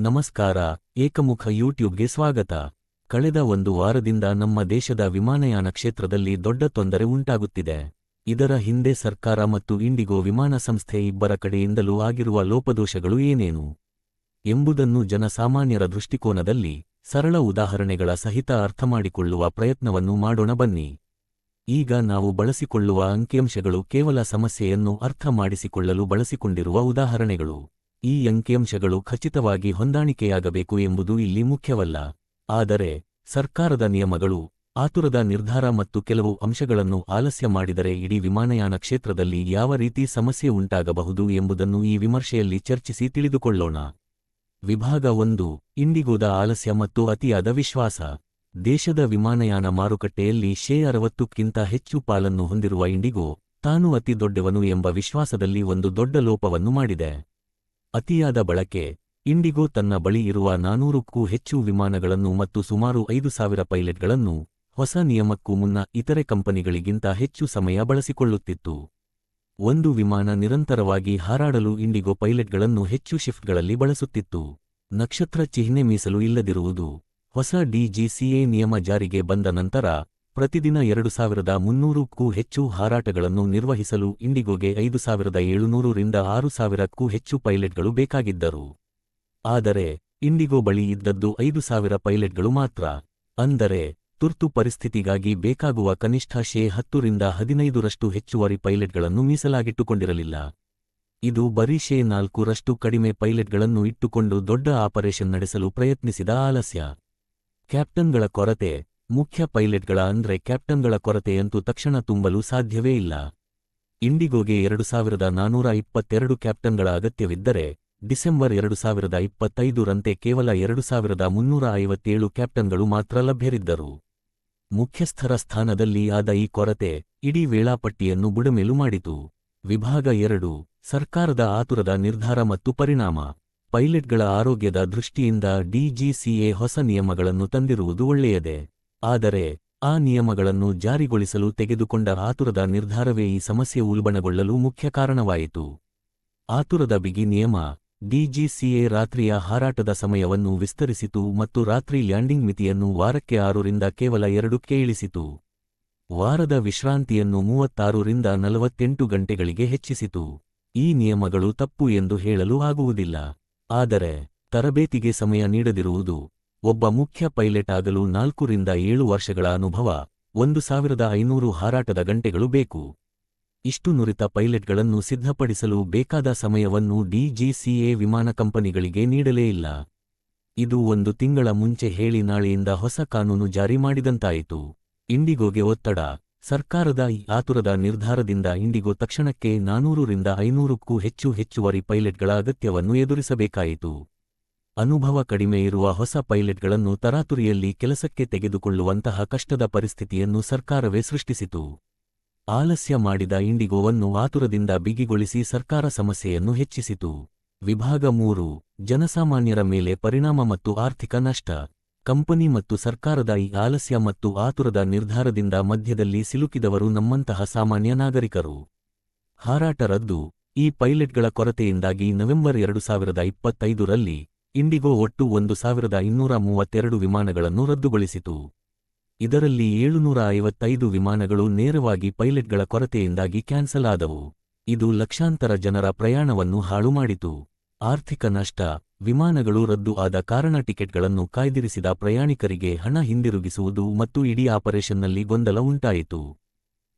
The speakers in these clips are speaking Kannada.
ನಮಸ್ಕಾರ, ಏಕಮುಖ ಯೂಟ್ಯೂಬ್ಗೆ ಸ್ವಾಗತ. ಕಳೆದ ಒಂದು ವಾರದಿಂದ ನಮ್ಮ ದೇಶದ ವಿಮಾನಯಾನ ಕ್ಷೇತ್ರದಲ್ಲಿ ದೊಡ್ಡ ತೊಂದರೆ ಉಂಟಾಗುತ್ತಿದೆ. ಇದರ ಹಿಂದೆ ಸರ್ಕಾರ ಮತ್ತು ಇಂಡಿಗೋ ವಿಮಾನ ಸಂಸ್ಥೆ ಇಬ್ಬರ ಕಡೆಯಿಂದಲೂ ಆಗಿರುವ ಲೋಪದೋಷಗಳು ಏನೇನು? ಎಂಬುದನ್ನು ಜನಸಾಮಾನ್ಯರ ದೃಷ್ಟಿಕೋನದಲ್ಲಿ ಸರಳ ಉದಾಹರಣೆಗಳ ಸಹಿತ ಅರ್ಥಮಾಡಿಕೊಳ್ಳುವ ಪ್ರಯತ್ನವನ್ನು ಮಾಡೋಣ ಬನ್ನಿ. ಈಗ ನಾವು ಬಳಸಿಕೊಳ್ಳುವ ಅಂಕಿಅಂಶಗಳು ಕೇವಲ ಸಮಸ್ಯೆಯನ್ನು ಅರ್ಥ ಮಾಡಿಸಿಕೊಳ್ಳಲು ಬಳಸಿಕೊಂಡಿರುವ ಉದಾಹರಣೆಗಳು. ಈ ಅಂಕಿಅಂಶಗಳು ಖಚಿತವಾಗಿ ಹೊಂದಾಣಿಕೆಯಾಗಬೇಕು ಎಂಬುದು ಇಲ್ಲಿ ಮುಖ್ಯವಲ್ಲ. ಆದರೆ, ಸರ್ಕಾರದ ನಿಯಮಗಳು, ಆತುರದ ನಿರ್ಧಾರ ಮತ್ತು ಕೆಲವು ಅಂಶಗಳನ್ನು ಆಲಸ್ಯ ಮಾಡಿದರೆ ಇಡೀ ವಿಮಾನಯಾನ ಕ್ಷೇತ್ರದಲ್ಲಿ ಯಾವ ರೀತಿ ಸಮಸ್ಯೆ ಉಂಟಾಗಬಹುದು ಎಂಬುದನ್ನು ಈ ವಿಮರ್ಶೆಯಲ್ಲಿ ಚರ್ಚಿಸಿ ತಿಳಿದುಕೊಳ್ಳೋಣ. ವಿಭಾಗ ಒಂದು, ಇಂಡಿಗೋದ ಆಲಸ್ಯ ಮತ್ತು ಅತಿಯಾದ ವಿಶ್ವಾಸ. ದೇಶದ ವಿಮಾನಯಾನ ಮಾರುಕಟ್ಟೆಯಲ್ಲಿ ಶೇ ಅರವತ್ತಕ್ಕಿಂತ ಹೆಚ್ಚು ಪಾಲನ್ನು ಹೊಂದಿರುವ ಇಂಡಿಗೋ, ತಾನು ಅತಿ ದೊಡ್ಡವನು ಎಂಬ ವಿಶ್ವಾಸದಲ್ಲಿ ಒಂದು ದೊಡ್ಡ ಲೋಪವನ್ನು ಮಾಡಿದೆ. ಅತಿಯಾದ ಬಳಕೆ, ಇಂಡಿಗೋ ತನ್ನ ಬಳಿ ಇರುವ ನಾನೂರಕ್ಕೂ ಹೆಚ್ಚು ವಿಮಾನಗಳನ್ನು ಮತ್ತು ಸುಮಾರು ಐದು ಸಾವಿರ ಪೈಲಟ್ಗಳನ್ನು ಹೊಸ ನಿಯಮಕ್ಕೂ ಮುನ್ನ ಇತರೆ ಕಂಪನಿಗಳಿಗಿಂತ ಹೆಚ್ಚು ಸಮಯ ಬಳಸಿಕೊಳ್ಳುತ್ತಿತ್ತು. ಒಂದು ವಿಮಾನ ನಿರಂತರವಾಗಿ ಹಾರಾಡಲು ಇಂಡಿಗೋ ಪೈಲಟ್ಗಳನ್ನು ಹೆಚ್ಚು ಶಿಫ್ಟ್ಗಳಲ್ಲಿ ಬಳಸುತ್ತಿತ್ತು. ನಕ್ಷತ್ರ ಚಿಹ್ನೆ ಮೀಸಲು ಇಲ್ಲದಿರುವುದು, ಹೊಸ ಡಿಜಿಸಿಎ ನಿಯಮ ಜಾರಿಗೆ ಬಂದ ನಂತರ ಪ್ರತಿದಿನ ಎರಡು ಸಾವಿರದ ಮುನ್ನೂರಕ್ಕೂ ಹೆಚ್ಚು ಹಾರಾಟಗಳನ್ನು ನಿರ್ವಹಿಸಲು ಇಂಡಿಗೋಗೆ ಐದು ಸಾವಿರದ ಏಳುನೂರರಿಂದ ಆರು ಸಾವಿರಕ್ಕೂ ಹೆಚ್ಚು ಪೈಲಟ್ಗಳು ಬೇಕಾಗಿದ್ದರು. ಆದರೆ, ಇಂಡಿಗೋ ಬಳಿ ಇದ್ದದ್ದು ಐದು ಸಾವಿರ ಪೈಲಟ್ಗಳು ಮಾತ್ರ. ಅಂದರೆ, ತುರ್ತು ಪರಿಸ್ಥಿತಿಗಾಗಿ ಬೇಕಾಗುವ ಕನಿಷ್ಠ ಶೇ ಹತ್ತರಿಂದ ಹದಿನೈದರಷ್ಟು ಹೆಚ್ಚುವರಿ ಪೈಲಟ್ಗಳನ್ನು ಮೀಸಲಾಗಿಟ್ಟುಕೊಂಡಿರಲಿಲ್ಲ. ಇದು ಬರೀ ಶೇ ಕಡಿಮೆ ಪೈಲಟ್ಗಳನ್ನು ಇಟ್ಟುಕೊಂಡು ದೊಡ್ಡ ಆಪರೇಷನ್ ನಡೆಸಲು ಪ್ರಯತ್ನಿಸಿದ ಆಲಸ್ಯ. ಕ್ಯಾಪ್ಟನ್ಗಳ ಕೊರತೆ ಮುಖ್ಯ ಪೈಲಟ್ಗಳ ಅಂದ್ರೆ ಕ್ಯಾಪ್ಟನ್ಗಳ ಕೊರತೆಯಂತೂ ತಕ್ಷಣ ತುಂಬಲು ಸಾಧ್ಯವೇ ಇಲ್ಲ. ಇಂಡಿಗೋಗೆ ಎರಡು ಸಾವಿರದ ನಾನೂರ ಇಪ್ಪತ್ತೆರಡು ಕ್ಯಾಪ್ಟನ್ಗಳ ಅಗತ್ಯವಿದ್ದರೆ, ಡಿಸೆಂಬರ್ ಎರಡು ಸಾವಿರದ ಇಪ್ಪತ್ತೈದರಂತೆ ಕೇವಲ ಎರಡು ಸಾವಿರದ ಮುನ್ನೂರ ಐವತ್ತೇಳು ಕ್ಯಾಪ್ಟನ್ಗಳು ಮಾತ್ರ ಲಭ್ಯರಿದ್ದರು. ಮುಖ್ಯಸ್ಥರ ಸ್ಥಾನದಲ್ಲಿ ಆದ ಈ ಕೊರತೆ ಇಡೀ ವೇಳಾಪಟ್ಟಿಯನ್ನು ಬುಡಮೇಲು ಮಾಡಿತು. ವಿಭಾಗ ಎರಡು, ಸರ್ಕಾರದ ಆತುರದ ನಿರ್ಧಾರ ಮತ್ತು ಪರಿಣಾಮ. ಪೈಲಟ್ಗಳ ಆರೋಗ್ಯದ ದೃಷ್ಟಿಯಿಂದ ಡಿಜಿಸಿಎ ಹೊಸ ನಿಯಮಗಳನ್ನು ತಂದಿರುವುದು ಒಳ್ಳೆಯದೇ. ಆದರೆ ಆ ನಿಯಮಗಳನ್ನು ಜಾರಿಗೊಳಿಸಲು ತೆಗೆದುಕೊಂಡ ಆತುರದ ನಿರ್ಧಾರವೇ ಈ ಸಮಸ್ಯೆ ಉಲ್ಬಣಗೊಳ್ಳಲು ಮುಖ್ಯ ಕಾರಣವಾಯಿತು. ಆತುರದ ಬಿಗಿ ನಿಯಮ, ಡಿಜಿಸಿಎ ರಾತ್ರಿಯ ಹಾರಾಟದ ಸಮಯವನ್ನು ವಿಸ್ತರಿಸಿತು ಮತ್ತು ರಾತ್ರಿ ಲ್ಯಾಂಡಿಂಗ್ ಮಿತಿಯನ್ನು ವಾರಕ್ಕೆ ಆರರಿಂದ ಕೇವಲ ಎರಡಕ್ಕೆ ಇಳಿಸಿತು. ವಾರದ ವಿಶ್ರಾಂತಿಯನ್ನು ಮೂವತ್ತಾರರಿಂದ ನಲವತ್ತೆಂಟು ಗಂಟೆಗಳಿಗೆ ಹೆಚ್ಚಿಸಿತು. ಈ ನಿಯಮಗಳು ತಪ್ಪು ಎಂದು ಹೇಳಲು ಆಗುವುದಿಲ್ಲ. ಆದರೆ ತರಬೇತಿಗೆ ಸಮಯ ನೀಡದಿರುವುದು ಒಬ್ಬ ಮುಖ್ಯ ಪೈಲಟ್ ಆಗಲು ನಾಲ್ಕರಿಂದ ಏಳು ವರ್ಷಗಳ ಅನುಭವ, ಒಂದು ಸಾವಿರದ ಐನೂರು ಹಾರಾಟದ ಗಂಟೆಗಳು ಬೇಕು. ಇಷ್ಟು ನುರಿತ ಪೈಲಟ್ಗಳನ್ನು ಸಿದ್ಧಪಡಿಸಲು ಬೇಕಾದ ಸಮಯವನ್ನು ಡಿಜಿಸಿಎ ವಿಮಾನ ಕಂಪನಿಗಳಿಗೆ ನೀಡಲೇ ಇಲ್ಲ. ಇದು ಒಂದು ತಿಂಗಳ ಮುಂಚೆ ಹೇಳಿ ನಾಳೆಯಿಂದ ಹೊಸ ಕಾನೂನು ಜಾರಿ ಮಾಡಿದಂತಾಯಿತು. ಇಂಡಿಗೋಗೆ ಒತ್ತಡ, ಸರ್ಕಾರದ ಈ ಆತುರದ ನಿರ್ಧಾರದಿಂದ ಇಂಡಿಗೋ ತಕ್ಷಣಕ್ಕೆ ನಾನೂರರಿಂದ ಐನೂರಕ್ಕೂ ಹೆಚ್ಚು ಹೆಚ್ಚುವರಿ ಪೈಲಟ್ಗಳ ಅಗತ್ಯವನ್ನು ಎದುರಿಸಬೇಕಾಯಿತು. ಅನುಭವ ಕಡಿಮೆ ಇರುವ ಹೊಸ ಪೈಲಟ್ಗಳನ್ನು ತರಾತುರಿಯಲ್ಲಿ ಕೆಲಸಕ್ಕೆ ತೆಗೆದುಕೊಳ್ಳುವಂತಹ ಕಷ್ಟದ ಪರಿಸ್ಥಿತಿಯನ್ನು ಸರ್ಕಾರವೇ ಸೃಷ್ಟಿಸಿತು. ಆಲಸ್ಯ ಮಾಡಿದ ಇಂಡಿಗೋವನ್ನು ಆತುರದಿಂದ ಬಿಗಿಗೊಳಿಸಿ ಸರ್ಕಾರ ಸಮಸ್ಯೆಯನ್ನು ಹೆಚ್ಚಿಸಿತು. ವಿಭಾಗ ಮೂರು, ಜನಸಾಮಾನ್ಯರ ಮೇಲೆ ಪರಿಣಾಮ ಮತ್ತು ಆರ್ಥಿಕ ನಷ್ಟ. ಕಂಪನಿ ಮತ್ತು ಸರ್ಕಾರದ ಈ ಆಲಸ್ಯ ಮತ್ತು ಆತುರದ ನಿರ್ಧಾರದಿಂದ ಮಧ್ಯದಲ್ಲಿ ಸಿಲುಕಿದವರು ನಮ್ಮಂತಹ ಸಾಮಾನ್ಯ ನಾಗರಿಕರು. ಹಾರಾಟ ರದ್ದು, ಈ ಪೈಲಟ್ಗಳ ಕೊರತೆಯಿಂದಾಗಿ ನವೆಂಬರ್ ಎರಡು ಸಾವಿರದ ಇಪ್ಪತ್ತೈದರಲ್ಲಿ ಇಂಡಿಗೋ ಒಟ್ಟು ಒಂದು ಸಾವಿರದ ಇನ್ನೂರ ಮೂವತ್ತೆರಡು ವಿಮಾನಗಳನ್ನು ರದ್ದುಗೊಳಿಸಿತು. ಇದರಲ್ಲಿ ಏಳುನೂರ ಐವತ್ತೈದು ವಿಮಾನಗಳು ನೇರವಾಗಿ ಪೈಲಟ್ಗಳ ಕೊರತೆಯಿಂದಾಗಿ ಕ್ಯಾನ್ಸಲ್ ಆದವು. ಇದು ಲಕ್ಷಾಂತರ ಜನರ ಪ್ರಯಾಣವನ್ನು ಹಾಳು ಮಾಡಿತು. ಆರ್ಥಿಕ ನಷ್ಟ, ವಿಮಾನಗಳು ರದ್ದು ಆದ ಕಾರಣ ಟಿಕೆಟ್ಗಳನ್ನು ಕಾಯ್ದಿರಿಸಿದ ಪ್ರಯಾಣಿಕರಿಗೆ ಹಣ ಹಿಂದಿರುಗಿಸುವುದು ಮತ್ತು ಇಡೀ ಆಪರೇಷನ್ನಲ್ಲಿ ಗೊಂದಲ ಉಂಟಾಯಿತು.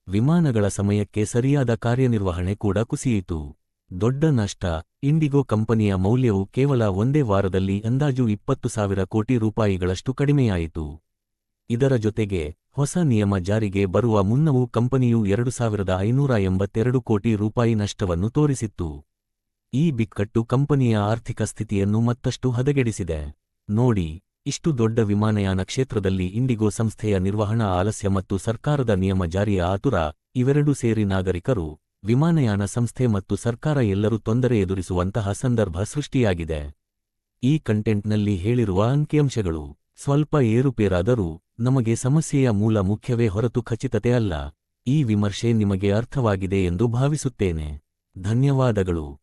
ವಿಮಾನಗಳ ಸಮಯಕ್ಕೆ ಸರಿಯಾದ ಕಾರ್ಯನಿರ್ವಹಣೆ ಕೂಡ ಕುಸಿಯಿತು. ದೊಡ್ಡ ನಷ್ಟ. ಇಂಡಿಗೋ ಕಂಪನಿಯ ಮೌಲ್ಯವು ಕೇವಲ ಒಂದೇ ವಾರದಲ್ಲಿ ಅಂದಾಜು ಇಪ್ಪತ್ತು ಸಾವಿರ ಕೋಟಿ ರೂಪಾಯಿಗಳಷ್ಟು ಕಡಿಮೆಯಾಯಿತು. ಇದರ ಜೊತೆಗೆ, ಹೊಸ ನಿಯಮ ಜಾರಿಗೆ ಬರುವ ಮುನ್ನವೂ ಕಂಪನಿಯು ಎರಡು ಸಾವಿರದ ಐನೂರ ಎಂಬತ್ತೆರಡು ಕೋಟಿ ರೂಪಾಯಿ ನಷ್ಟವನ್ನು ತೋರಿಸಿತ್ತು. ಈ ಬಿಕ್ಕಟ್ಟು ಕಂಪನಿಯ ಆರ್ಥಿಕ ಸ್ಥಿತಿಯನ್ನು ಮತ್ತಷ್ಟು ಹದಗೆಡಿಸಿದೆ. ನೋಡಿ, ಇಷ್ಟು ದೊಡ್ಡ ವಿಮಾನಯಾನ ಕ್ಷೇತ್ರದಲ್ಲಿ ಇಂಡಿಗೋ ಸಂಸ್ಥೆಯ ನಿರ್ವಹಣಾ ಆಲಸ್ಯ ಮತ್ತು ಸರ್ಕಾರದ ನಿಯಮ ಜಾರಿಯ ಆತುರ, ಇವೆರಡೂ ಸೇರಿ ನಾಗರಿಕರು ವಿಮಾನಯಾನ ಸಂಸ್ಥೆ ಮತ್ತು ಸರ್ಕಾರ ಎಲ್ಲರೂ ತೊಂದರೆ ಎದುರಿಸುವಂತಹ ಸಂದರ್ಭ ಸೃಷ್ಟಿಯಾಗಿದೆ. ಈ ಕಂಟೆಂಟ್ನಲ್ಲಿ ಹೇಳಿರುವ ಅಂಕಿಅಂಶಗಳು, ಸ್ವಲ್ಪ ಏರುಪೇರಾದರೂ ನಮಗೆ ಸಮಸ್ಯೆಯ ಮೂಲ ಮುಖ್ಯವೇ ಹೊರತು ಖಚಿತತೆ ಅಲ್ಲ. ಈ ವಿಮರ್ಶೆ ನಿಮಗೆ ಅರ್ಥವಾಗಿದೆ ಎಂದು ಭಾವಿಸುತ್ತೇನೆ. ಧನ್ಯವಾದಗಳು.